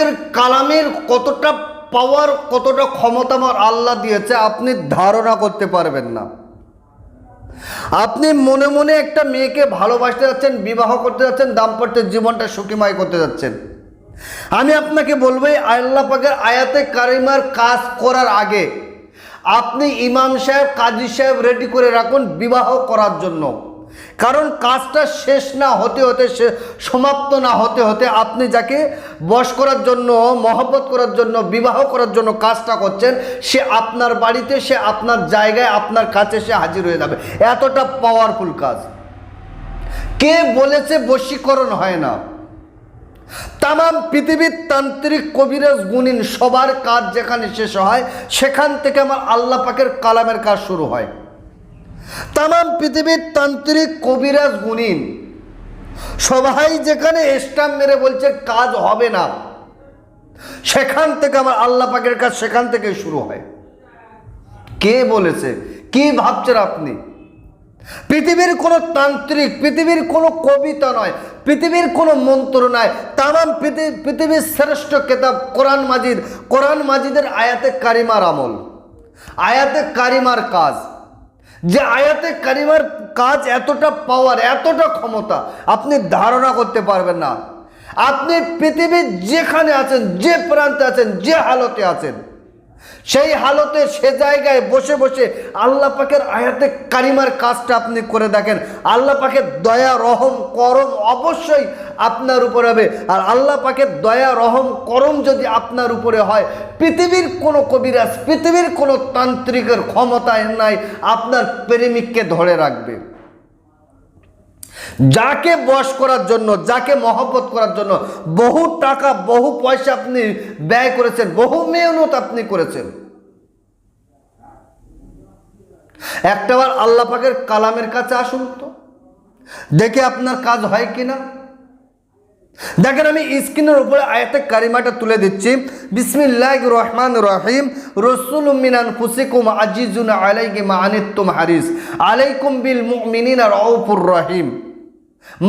পাকের কালামের কতটা পাওয়ার কতটা ক্ষমতা আমার আল্লাহ দিয়েছে, আপনি ধারণা করতে পারবেন না। আপনি মনে মনে একটা মেয়েকে ভালোবাসতে যাচ্ছেন, বিবাহ করতে যাচ্ছেন, দাম্পত্যের জীবনটা সুখীময় করতে যাচ্ছেন। আমি আপনাকে বলব আল্লাহ পাকের আয়াতে কারিমার কাজ করার আগে আপনি ইমাম সাহেব, কাজী সাহেব রেডি করে রাখুন বিবাহ করার জন্য। কারণ কাজটা শেষ না হতে হতে সমাপ্ত না হতে হতে আপনি যাকে বশ করার জন্য, মহব্বত করার জন্য, বিবাহ করার জন্য কাজটা করছেন, সে আপনার বাড়িতে, সে আপনার জায়গায়, আপনার কাছে সে হাজির হয়ে যাবে। এতটা পাওয়ারফুল কাজ। কে বলেছে বশীকরণ হয় না? তাম পৃথিবীর তান্ত্রিক কবিরাজ গুণিন সবার কাজ যেখানে শেষ হয়, সেখান থেকে আমার আল্লাহ পাকের কালামের কাজ শুরু হয়। তাম পৃথিবীর তান্ত্রিক কবিরাজ গুণিন। সবাই যেখানে স্টাম্প মেরে বলছে, কাজ হবে না। সেখান থেকে আমার আল্লাহ পাকের কাজ সেখান থেকে শুরু হয়। কে বলেছে? কি ভাবছেন আপনি? পৃথিবীর কোনো তান্ত্রিক, পৃথিবীর কোনো কবিতা নয়, পৃথিবীর কোনো মন্ত্র নয়। তামাম পৃথিবীর শ্রেষ্ঠ কেতাব কোরআন মাজিদ, কোরআন মাজিদের আয়াতে কারিমার আমল, আয়াতে কারিমার কাজ। যে আয়াতে কারিমার কাজ এতটা পাওয়ার এতটা ক্ষমতা, আপনি ধারণা করতে পারবেন না। আপনি পৃথিবীর যেখানে আছেন, যে প্রান্তে আছেন, যে হালতে আছেন, সেই হালতে, সে জায়গায় বসে বসে আল্লাহ পাকের আয়াতে কারিমার কাজটা আপনি করে দেখেন। আল্লাহ পাকের দয়া, রহম, করম অবশ্যই আপনার উপরে হবে। আর আল্লাহ পাকের দয়া, রহম, করম যদি আপনার উপরে হয়, পৃথিবীর কোনো কবিরাজ, পৃথিবীর কোনো তান্ত্রিকের ক্ষমতায় নাই, আপনার প্রেমিককে ধরে রাখবে। যাকে বশ করার জন্য, যাকে মহব্বত করার জন্য, বহু টাকা, বহু পয়সা আপনি ব্যয় করেছেন, বহু মেহনত আপনি করেছেন। একটাবার আল্লাহ পাকের কালামের কাছে আসুন তো। দেখে আপনার কাজ হয় কিনা। দেখেন আমি স্ক্রিনের উপরে আয়াতে কারিমাটা তুলে দিচ্ছি। বিসমিল্লাহ রহমান রহিম রসুল মিনান ফুসিকুম আজিজুন আলাইকি মানিতুম হারিস। আলাইকুম বিল মুমিনিনা রউফুর রহিম।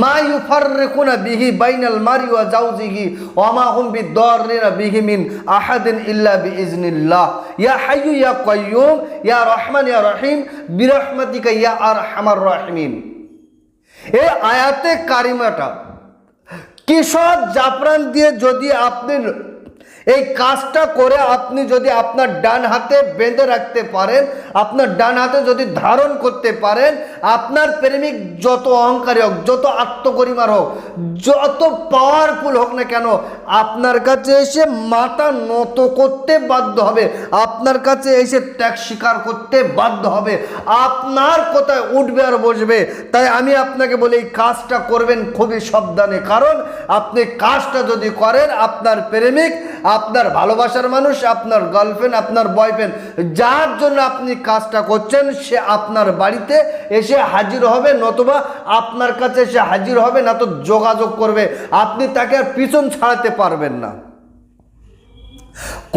মা ইউফাররিকুনা বিহি বাইনাল মারি ওয়া জাওজিহি ওয়া মা হুম বিদাররিনা বিহি মিন আহাদিন ইল্লা বিইজনিল্লাহ ইয়া হাইয়ু ইয়া কাইয়ুম, ইয়া রহমান ইয়া রহিম, বিরহমাতিকা ইয়া আরহামার রাহিমিন। এই আয়াতে কারিমাটা কিশোর জাফরান দিয়ে যদি আপনি এই কাজটা করে আপনি যদি আপনার ডান হাতে বেঁধে রাখতে পারেন, আপনার ডান হাতে যদি ধারণ করতে পারেন, আপনার প্রেমিক যত অহংকারী হোক, যত আত্মগরিমার হোক, যত পাওয়ারফুল হোক না কেন, আপনার কাছে এসে মাথা নত করতে বাধ্য হবে। আপনার কাছে এসে ত্যাগ স্বীকার করতে বাধ্য হবে। আপনার কোথায় উঠবে আর বসবে। তাই আমি আপনাকে বলি, এই কাজটা করবেন খুবই সাবধানে। কারণ আপনি কাজটা যদি করেন, আপনার প্রেমিক আপনার ভালোবাসার মানুষ, আপনার গার্লফ্রেন্ড আপনার বয়ফ্রেন্ড যার জন্য আপনি কাজটা করছেন, সে আপনার বাড়িতে এসে হাজির হবে, নতুবা আপনার কাছে এসে হাজির হবে, না তো যোগাযোগ করবে। আপনি তাকে আর পিছন ছাড়াতে পারবেন না।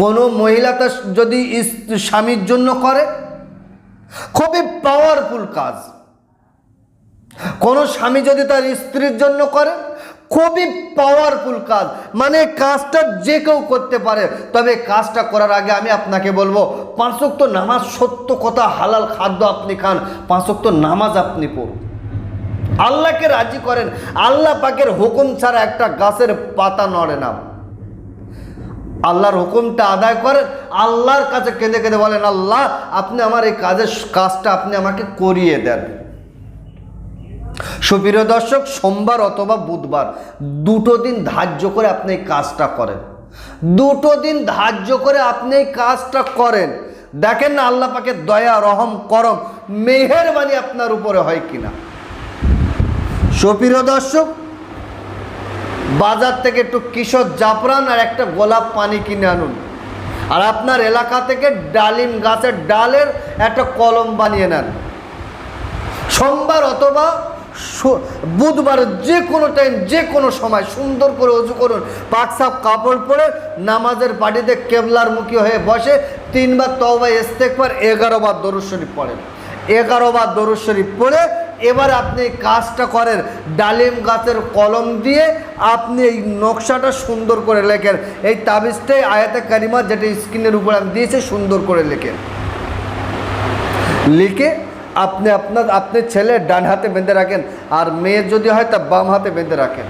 কোনো মহিলা তার যদি স্বামীর জন্য করে, খুবই পাওয়ারফুল কাজ। কোনো স্বামী যদি তার স্ত্রীর জন্য করে খুবই পাওয়ারফুল কাজ। মানে কাজটা যে কেউ করতে পারে। তবে কাজটা করার আগে আমি আপনাকে বলব পাঁচক্ত নামাজ সত্য কথা, হালাল খাদ্য আপনি খান পাঁচক্ত নামাজ আপনি পড়ুন। আল্লাহকে রাজি করেন। আল্লাহ পাকের হুকুম ছাড়া একটা গাছের পাতা নড়ে না। আল্লাহর হুকুমটা আদায় করেন। আল্লাহর কাছে কেঁদে কেঁদে বলেন, আল্লাহ, আপনি আমার এই কাজের কাজটা আপনি আমাকে করিয়ে দেন। সুপ্রিয় দর্শক, সোমবার অথবা বুধবার দুটো দিন ধার্য করে আপনি এই কাজটা করেন। দুটো দিন ধার্য করে আপনি এই কাজটা করেন। দেখেন না আল্লাহ পাকে দয়া, রহম, করম, মেহেরবানি আপনার উপরে হয় কিনা। সুপ্রিয় দর্শক, বাজার থেকে একটু কিশোর জাফরান আর একটা গোলাপ পানি কিনে আনুন। আর আপনার এলাকা থেকে ডালিম গাছের ডালের একটা কলম বানিয়ে নেন। সোমবার অথবা বুধবার যে কোনো টাইম যে কোনো সময় সুন্দর করে উজু করুন। পাকসাপ কাপড় পরে নামাজের পাটিতে কেবলার মুখী হয়ে বসে, তিনবার তওবা ইস্তেকবার এগারো বার দরুদ শরীফ পড়েন। এগারো বার শরীফ পড়ে, এবার আপনি কাজটা করেন। ডালিম গাছের কলম দিয়ে আপনি এই নকশাটা সুন্দর করে লেখেন। এই তাবিজটাই আয়াতে কারিমা যেটা স্ক্রিনের উপর আমি দিয়েছি, সুন্দর করে লেখেন। লিখে আপনি আপনার, আপনি ছেলে ডান হাতে বেঁধে রাখেন, আর মেয়ে যদি হয় তা বাম হাতে বেঁধে রাখেন।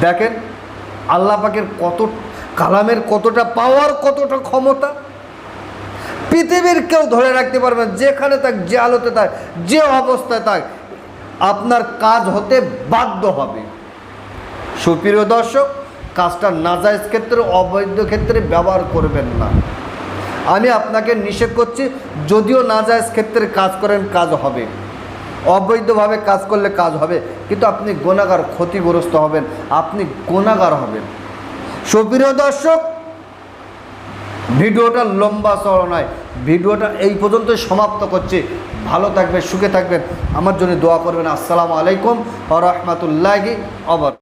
দেখেন, আল্লাহ পাকের কত, কালামের কতটা পাওয়ার কতটা ক্ষমতা। পৃথিবীর কেউ ধরে রাখতে পারবেন যেখানে থাক, যে আলোতে থাক, যে অবস্থায় থাক, আপনার কাজ হতে বাধ্য হবে। সুপ্রিয় দর্শক, কাজটা নাজাইজ ক্ষেত্রে, অবৈধ ক্ষেত্রে ব্যবহার করবেন না। আমি আপনাকে নিষেধ করছি, যদিও নাজাইজ ক্ষেত্রে কাজ করেন, কাজ হবে। অবৈধভাবে কাজ করলে কাজ হবে, কিন্তু আপনি গোনাগার, ক্ষতিগ্রস্ত হবেন, আপনি গোনাগার হবেন। সুপ্রিয় দর্শক, ভিডিওটা লম্বা চড়া নয়, ভিডিওটা এই পর্যন্ত সমাপ্ত করছি। ভালো থাকবেন, সুখে থাকবেন, আমার জন্য দোয়া করবেন। আসসালামু আলাইকুম রহমতুল্লাহি আবার